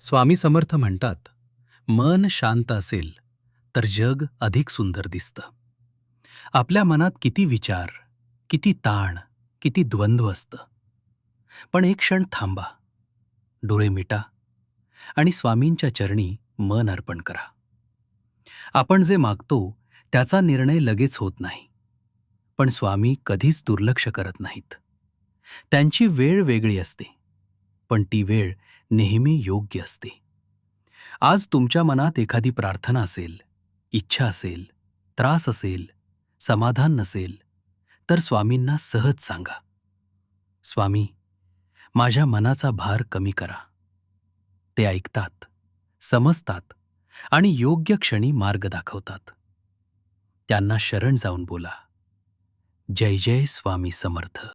स्वामी समर्थ म्हणतात मन शांत असेल तर जग अधिक सुंदर दिसतं. आपल्या मनात किती विचार किती ताण किती द्वंद्व असतं. पण एक क्षण थांबा डोळे मिटा आणि स्वामींच्या चरणी मन अर्पण करा. आपण जे मागतो त्याचा निर्णय लगेच होत नाही. पण स्वामी कधीच दुर्लक्ष करत नाहीत. त्यांची वेळ वेगळी असते. पण ती वेळ नेहमी योग्य असते. आज तुमच्या मनात एखादी प्रार्थना असेल इच्छा असेल त्रास असेल समाधान नसेल तर स्वामींना सहज सांगा. स्वामी माझ्या मनाचा भार कमी करा. ते ऐकतात समजतात आणि योग्य क्षणी मार्ग दाखवतात. त्यांना शरण जाऊन बोला. जय जय स्वामी समर्थ.